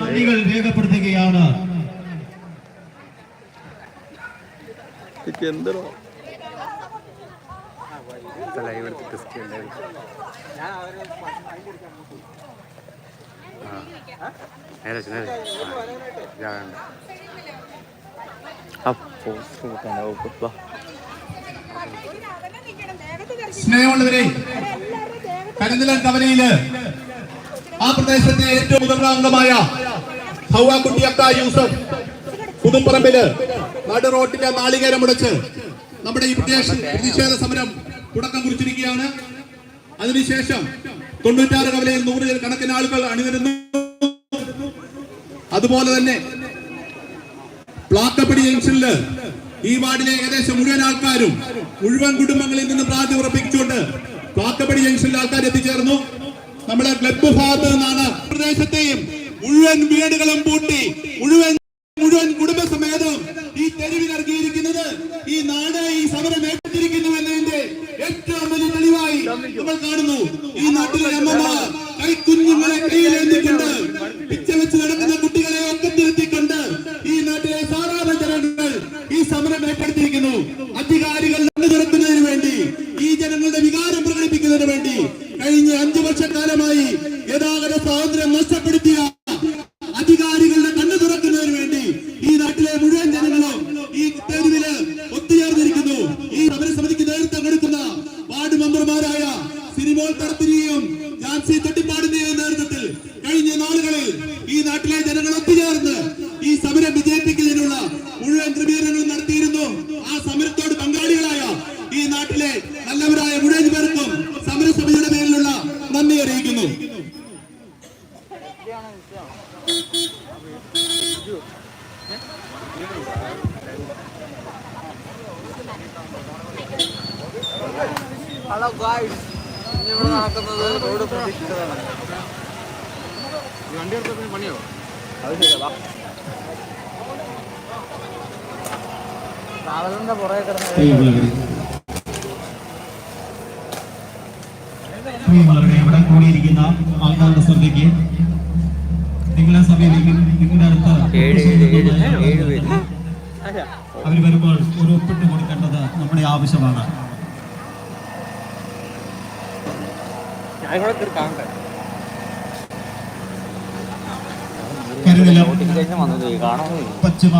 നന്ദികൾ രേഖപ്പെടുത്തുകയാണ്. എന്തോ ലൈവ് എടുത്ത് ടെസ്റ്റ് നേരെ നേരെ ഇതാകണ്ട. സ്നേഹമുള്ളവരെ കരിന്തലൻ കവലയിൽ ആ പ്രദേശത്തെ ഏറ്റവും മുതിർന്ന അംഗമായ ഹൗവാക്കുട്ടിയക്ക യൂസഫ് പുതുപ്പറമ്പിൽ നടു റോട്ടിന്റെ നാളികേരം മുടച്ച് നമ്മുടെ ഈ പ്രദേശ പ്രതിഷേധ സമരം തുടക്കം കുറിച്ചിരിക്കുകയാണ്. അതിനുശേഷം തൊണ്ണൂറ്റാറ് കവലയിൽ നൂറ് കണക്കിന് ആളുകൾ അണിനിരുന്നു. അതുപോലെ തന്നെ പ്ലാക്കപ്പടി ജംഗ്ഷനിൽ ഈ വാർഡിലെ ഏകദേശം മുഴുവൻ ആൾക്കാരും മുഴുവൻ കുടുംബങ്ങളിൽ നിന്ന് പ്രാതി ഉറപ്പിച്ചുകൊണ്ട് പ്ലാക്കപ്പടി ജംഗ്ഷനിൽ ആൾക്കാർ എത്തിച്ചേർന്നു. നമ്മുടെ ക്ലബ് ഭാഗത്ത് നിന്നാണ് പ്രദേശത്തെയും മുഴുവൻ വീടുകളും പൂട്ടി മുഴുവൻ മുഴുവൻ കുടുംബസമേതം ഈ തെരുവിൽ ഇറങ്ങിയിരിക്കുന്നത് ഈ നാട് ഈ സമരം ഏറ്റിരിക്കുന്നു എന്നതിന്റെ ഏറ്റവും വലിയ തെളിവായി നമ്മൾ കാണുന്നു. ഈ നാട്ടിലെ അമ്മമാർ കൈക്കുഞ്ഞുങ്ങളെ കയ്യിലേന്തിക്കൊണ്ട് പിച്ച വെച്ച് നടക്കുന്ന കുട്ടികളെ ഒക്കത്തിരുത്തിക്കൊണ്ട് ഈ നാട്ടിലെ സാധാരണ ജനങ്ങൾ ഈ സമരം ഏർപ്പെടുത്തിയിരിക്കുന്നു അധികാരികൾ കണ്ണു തുറക്കുന്നതിന് വേണ്ടി ഈ ജനങ്ങളുടെ വികാരം പ്രകടിപ്പിക്കുന്നതിന് വേണ്ടി കഴിഞ്ഞ അഞ്ചു വർഷക്കാലമായി ഗതാഗത സ്വാതന്ത്ര്യം നഷ്ടപ്പെടുത്തിയ അധികാരികളുടെ കണ്ണു തുറക്കുന്നതിന് വേണ്ടി ഈ നാട്ടിലെ മുഴുവൻ ജനങ്ങളും ഈ തെരുവിൽ ഒത്തുചേർന്നിരിക്കുന്നു ഈ സമരസമിതിക്ക് നേതൃത്വം കൊടുക്കുന്ന വാർഡ് മെമ്പർമാരായ സിനിമോൾ തടത്തിനെയും ജാൻസി തൊട്ടിപ്പാടിന്റെയും നേതൃത്വത്തിൽ കഴിഞ്ഞ നാളുകളിൽ ഈ നാട്ടിലെ ജനങ്ങൾ ഒത്തുചേർന്ന് ഈ സമരം വിജയിപ്പിക്കുന്നതിനുള്ള മുഴുവൻ ക്രമീകരണങ്ങളും നടത്തിയിരുന്നു ആ സമരത്തോട് പങ്കാളികളായ ഈ നാട്ടിലെ നല്ലവരായ മുഴുവൻ പേർക്കും സമരസമിതിയുടെ പേരിലുള്ള നന്ദി അറിയിക്കുന്നു ഹലോ ഗായ്സ് ഇന്ന് ഇവിടെ നടക്കുന്നത് റോഡ് പ്രതീക്ഷിച്ചതാണ് വണ്ടി എടുത്തപ്പോൾ പണിയോ അത് ശരിയാ ട്രാവലറിന്റെ പുറകെ കിടന്ന് ഇവിടെ കൂടിയിരിക്കുന്ന ആൾക്കാരുടെ ശ്രദ്ധയ്ക്ക് നിങ്ങളെ സമീപിക്കും. നിങ്ങളുടെ അടുത്ത് അവർ വരുമ്പോൾ ഒരു ഒപ്പിട്ട് കൊടുക്കേണ്ടത് നമ്മുടെ ആവശ്യമാണ്. ഞാൻ കൂടെ കയറി കരുതലം പശ്ചിമ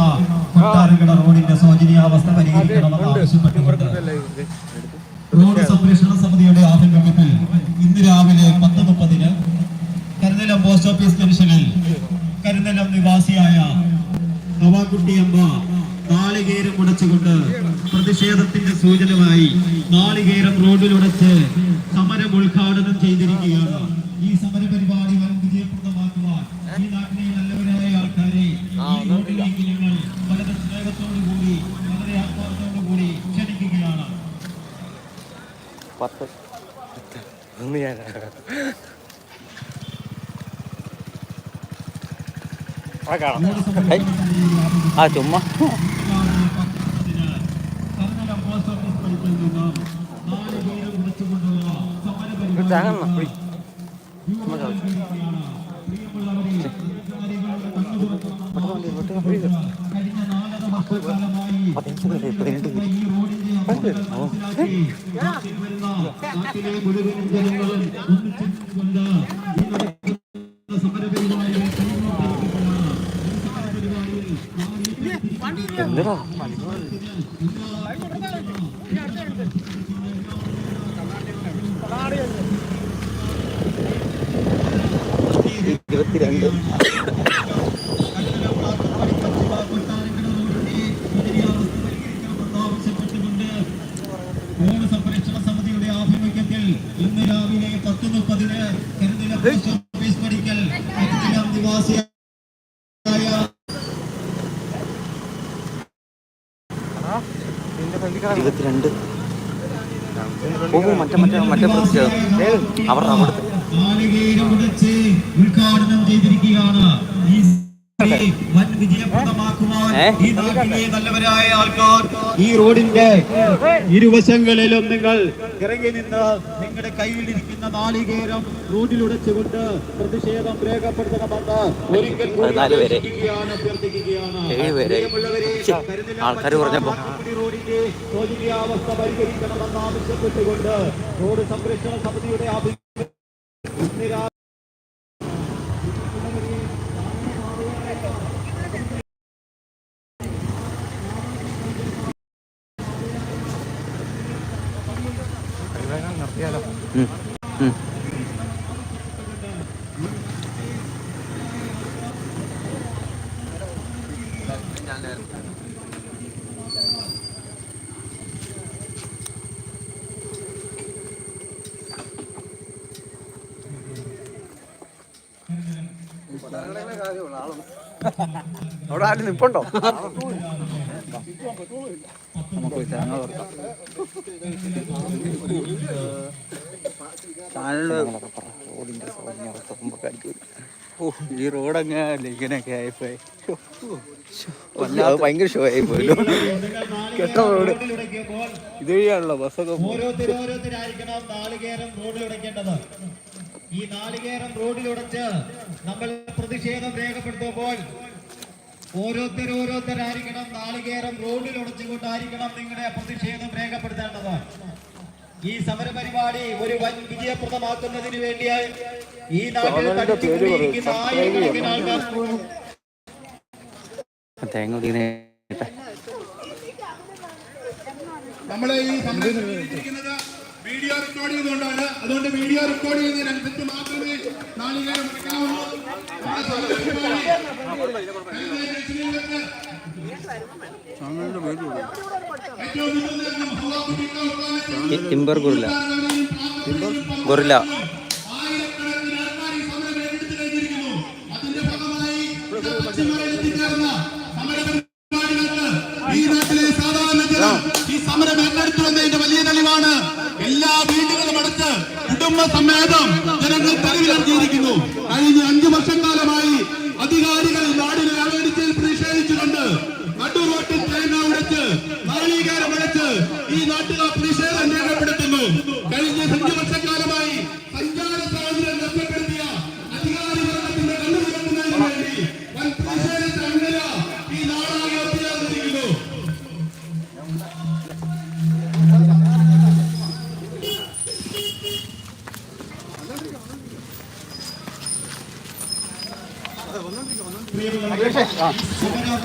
കൊട്ടാരക്കട റോഡിന്റെ ശോചനീയാവസ്ഥ പരിഹരിക്കണമെന്ന് ആവശ്യപ്പെട്ടുകൊണ്ട് റോഡ് സംരക്ഷണ സമിതിയുടെ ആഭിമുഖ്യത്തിൽ ഇന്ന് രാവിലെ പത്ത് മുപ്പതിന് കരുതലം പോസ്റ്റ് ഓഫീസ് ജംഗ്ഷനിൽ കരുതലം നിവാസിയായ നവാക്കുട്ടിയമ്മ നാളികേരം ഉടച്ചുകൊണ്ട് പ്രതിഷേധത്തിന്റെ സൂചനമായി നാളികേരം റോഡിലുടച്ച് സമരം ഉദ്ഘാടനം ചെയ്തിരിക്കുകയാണ്. patladı. Bunu yani. Bakalım. Hey. Ha çumma. Jangan lah, Potensi dari branding. Kan? Oh. Ya. നാട്ടിലെ മുഴുവൻ ജനങ്ങളും ഒന്നിച്ചുകൊണ്ട് ഈ നടക്കുന്ന സമരപരിപാടിയിൽ എന്തിനാ ഇരുപത്തിരണ്ട് റോഡ് സംരക്ഷണ സമിതിയുടെ ആഭിമുഖ്യത്തിൽ ഇന്ന് രാവിലെ പത്ത് മുപ്പതിന് കരുതല പോസ്റ്റ് ഓഫീസ് പടിക്കൽ കരുതലം നിവാസിയായ ഇരുപത്തിരണ്ട്. മറ്റേ മറ്റേ മറ്റേ അവർ അവിടുത്തെ. ഉദ്ഘാടനം ചെയ്തിരിക്കുകയാണ്. നല്ലവരായ ആൾക്കാർ ഈ റോഡിന്റെ ഇരുവശങ്ങളിലും നിങ്ങൾ ഇറങ്ങി നിന്ന് നിങ്ങളുടെ കയ്യിലിരിക്കുന്ന നാളികേരം റോഡിലുടച്ചുകൊണ്ട് പ്രതിഷേധം രേഖപ്പെടുത്തണമെന്ന് ഒരിക്കൽ ആൾക്കാര് പറഞ്ഞപ്പോ. റോഡിന്റെ ശോചനീയാവസ്ഥ പരിഹരിക്കണമെന്ന് ആവശ്യപ്പെട്ടുകൊണ്ട് റോഡ് സംരക്ഷണ സമിതിയുടെ അവിടെ ആരും നിപ്പുണ്ടോ നമുക്ക് പോയി തേങ്ങ തുറക്കാം റോഡിന്റെ സൗകര്യം കാണിക്കൂല. ഓ ഈ റോഡങ്ങ് ഇങ്ങനെയൊക്കെ ആയിപ്പോയി. വല്ലാതെ ഭയങ്കര ഷോ ആയി പോയല്ലോ കെട്ട റോഡ്. ഉടക്കിയപ്പോൾ ഇത് വഴിയാണല്ലോ ബസ്സൊക്കെ ഈ നാളികേരം റോഡിലുടച്ച് നമ്മൾ പ്രതിഷേധം രേഖപ്പെടുത്തുമ്പോൾ ഓരോരുത്തർ ഓരോരുത്തരായിരിക്കണം നാളികേരം റോഡിൽ ഉടച്ചുകൊണ്ടായിരിക്കണം നിങ്ങളുടെ പ്രതിഷേധം രേഖപ്പെടുത്തേണ്ടത്. ഈ സമരപരിപാടി ഒരു വൻ വിജയപ്രദമാക്കുന്നതിന് വേണ്ടിയായി ഈ നാട്ടിൽ തടിച്ചുകൂടിയിരിക്കുന്ന ആയിരക്കണക്കിന് ആൾക്കാർ നമ്മളെ ഈ സംരക്ഷണം ചെയ്തിരിക്കുന്നത് വീഡിയോ റെക്കോർഡ് ചെയ്തുകൊണ്ടാണ്. അതുകൊണ്ട് വീഡിയോ റെക്കോർഡ് ചെയ്യുന്നതിനനുസരിച്ച് മാത്രമേ നാളികേരം മുറിക്കാവുള്ളൂ ടിമ്പർ ഗൊറില്ല. ഗൊറില്ല.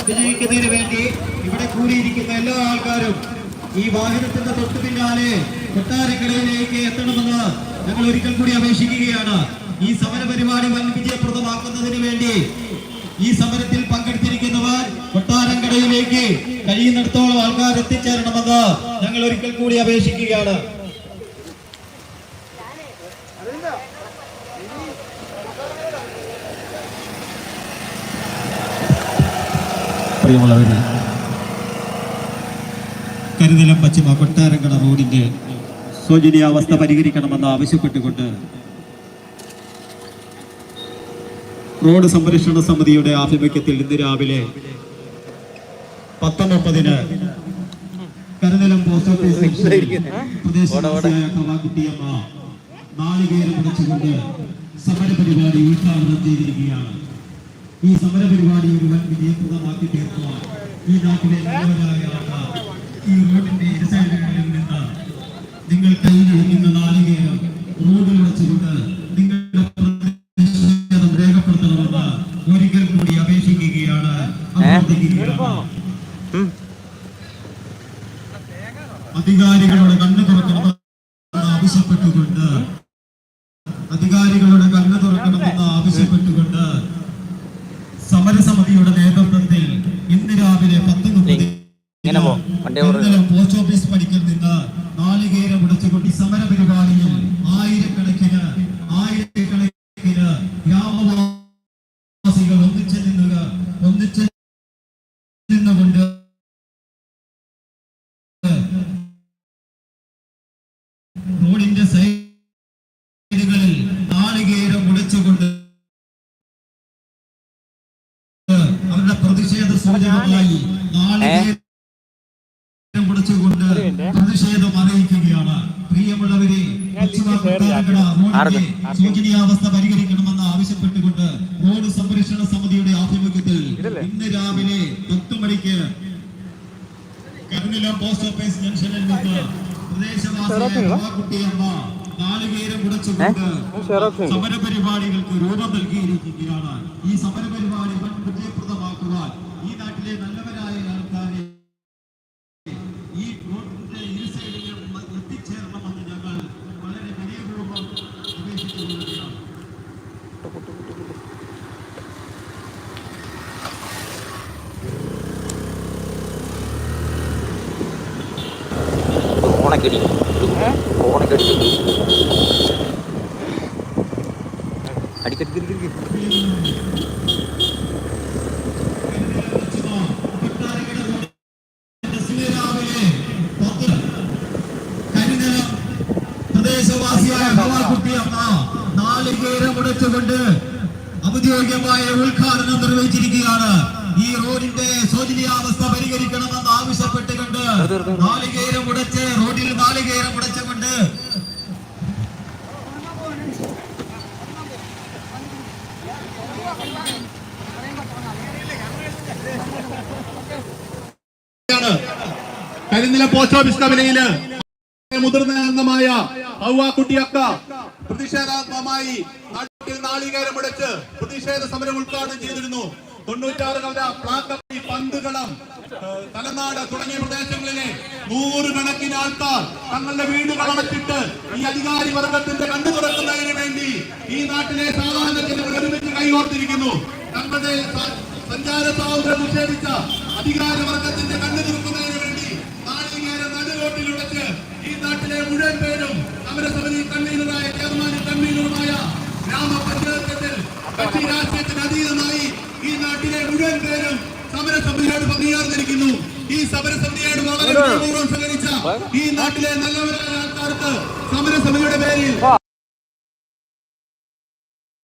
വിജയിക്കുന്നതിന് വേണ്ടി ഇവിടെ കൂടിയിരിക്കുന്ന എല്ലാ ആൾക്കാരും ഈ വാഹനത്തിന്റെ തൊട്ടു പിന്നാലെ കൊട്ടാരക്കിടയിലേക്ക് എത്തണമെന്ന് ഞങ്ങൾ ഒരിക്കൽ കൂടി അപേക്ഷിക്കുകയാണ്. ഈ സമര പരിപാടി വൻ വിജയപ്രദമാക്കുന്നതിന് വേണ്ടി ഈ സമരത്തിൽ പങ്കെടുത്തിരിക്കുന്നവർ കൊട്ടാരക്കടയിലേക്ക് കഴിയുന്നിടത്തോളം ആൾക്കാർ എത്തിച്ചേരണമെന്ന് ഞങ്ങൾ ഒരിക്കൽ കൂടി അപേക്ഷിക്കുകയാണ്. പ്രിയമുള്ളവരെ കരുതലം പശ്ചിമ റോഡിന്റെ ശോചനീയാവസ്ഥ പരിഹരിക്കണമെന്ന് ആവശ്യപ്പെട്ടുകൊണ്ട് റോഡ് സംരക്ഷണ സമിതിയുടെ ആഭിമുഖ്യത്തിൽ ഇന്ന് രാവിലെ പത്ത് മുപ്പതിന് കരുതലം പോസ്റ്റ് ഓഫീസ് പ്രദേശവാസിയായ കവാക്കുട്ടിയമ്മ നാളികേരം മുടച്ചുകൊണ്ട് സമരപരിപാടി ഉദ്ഘാടനം ചെയ്തിരിക്കുകയാണ്. ഈ സമരപരിപാടി ഒരു വൻ വിജയപ്രദമാക്കി തീർക്കുവാൻ ഈ നാട്ടിലെ നല്ലവരായ ആൾക്കാർ ഈ റോഡിന്റെ ഇരുസൈഡുകളിൽ നിന്ന് നിങ്ങൾ കയ്യിലിരിക്കുന്ന നാളികേരം റോഡുകളുടെ വെച്ചുകൊണ്ട് നിങ്ങളുടെ പ്രതിഷേധം രേഖപ്പെടുത്തണമെന്ന് ഒരിക്കൽ കൂടി അപേക്ഷിക്കുകയാണ്. അധികാരികളുടെ കണ്ണു തുറക്കണമെന്ന് ആവശ്യപ്പെട്ടുകൊണ്ട് അധികാരികളുടെ കണ്ണു തുറക്കണമെന്ന് ആവശ്യപ്പെട്ടുകൊണ്ട് സമരസമിതിയുടെ നേതൃത്വത്തിൽ ഇന്ന് രാവിലെ പത്ത് മുപ്പത് ഇങ്ങനെ പോ പോസ്റ്റ് ഓഫീസ് പടിക്കൽ നിന്ന് നാളികേരം ഉടച്ചുകൊണ്ട് സമര പരിപാടിയിൽ ആയിരക്കണക്കിന് ആയിരക്കണക്കിന് പ്രതിഷേധം അറിയിക്കുകയാണ്. പ്രിയമുള്ളവരെ ശോചനീയാവസ്ഥ പരിഹരിക്കണമെന്ന് ആവശ്യപ്പെട്ടുകൊണ്ട് റോഡ് സംരക്ഷണ സമിതിയുടെ ആഭിമുഖ്യത്തിൽ ഇന്ന് രാവിലെ പത്ത് മണിക്ക് കരുനില പോസ്റ്റ് ഓഫീസ് ജംഗ്ഷനിൽ നിന്ന് പ്രദേശവാസിയായ കുട്ടിയമ്മ നാളികേരം മുടച്ചുകൊണ്ട് സമരപരിപാടികൾക്ക് രൂപം നൽകിയിരിക്കുകയാണ്. ഈ സമരപരിപാടി വൻ വിജയപ്രദമാക്കുവാൻ ഈ നാട്ടിലെ നല്ലവരായ ആൾക്കാരെ ഈ റോഡിന്റെ ഇരു സൈഡിലും എത്തിച്ചേരണമെന്ന് ഞങ്ങൾ വളരെ വിനയപൂർവം അപേക്ഷിച്ചുകൊള്ളുകയാണ് ഓണക്കടി ഓണക്കടി അടിക്കടി രാവിലെ പത്ത് കരിനിലം പ്രദേശവാസിയായ ഹവാക്കുട്ടിയമ്മ നാളികേരം ഉടച്ചുകൊണ്ട് ഔദ്യോഗികമായ ഉദ്ഘാടനം നിർവഹിച്ചിരിക്കുകയാണ്. ഈ റോഡിന്റെ ശോചനീയാവസ്ഥ പരിഹരിക്കണമെന്ന് ആവശ്യപ്പെട്ടുകൊണ്ട് നാളികേരം ഉടച്ച് റോഡിൽ നാളികേരം ഉടച്ചുകൊണ്ട് കരിനില പോസ്റ്റ് ഓഫീസ് കവലയിൽ മുതിർന്ന അംഗമായ ഔവാക്കുട്ടിയക്ക പ്രതിഷേധാത്മകമായി നാട്ടിൽ നാളികേരം മുടച്ച് പ്രതിഷേധ സമരം ഉദ്ഘാടനം ചെയ്തിരുന്നു. തൊണ്ണൂറ്റാറ് കവല പ്ലാക്കപ്പി പന്തുകളം തലനാട് തുടങ്ങിയ പ്രദേശങ്ങളിലെ നൂറുകണക്കിന് ആൾക്കാർ തങ്ങളുടെ വീടുകൾ അടച്ചിട്ട് ഈ അധികാരി വർഗത്തിന്റെ കണ്ണു തുറക്കുന്നതിന് വേണ്ടി ഈ നാട്ടിലെ സാധാരണജനങ്ങൾ ഒരുമിച്ച് കൈകോർത്തിരിക്കുന്നു. തങ്ങളുടെ സഞ്ചാര സ്വാതന്ത്ര്യം നിഷേധിച്ച അധികാര വർഗത്തിന്റെ കണ്ണു തുറക്കുന്നതിന് വേണ്ടി നാളികേരം നടുറോട്ടിലുടച്ച് ഈ നാട്ടിലെ മുഴുവൻ പേരും സമരസമിതി കൺവീനറായ ചെയർമാനും കൺവീനറുമായ ഗ്രാമപഞ്ചായത്തിൽ രാഷ്ട്രീയത്തിന് അതീതമായി ഈ നാട്ടിലെ മുഴുവൻ പേരും സമരസമിതിയോട് പങ്കുചേർന്നിരിക്കുന്നു. ഈ സമരസമിതിയോട് വളരെ പൂർവം സഹകരിച്ച ഈ നാട്ടിലെ നല്ലവരായ ആൾക്കാർക്ക് സമരസമിതിയുടെ പേരിൽ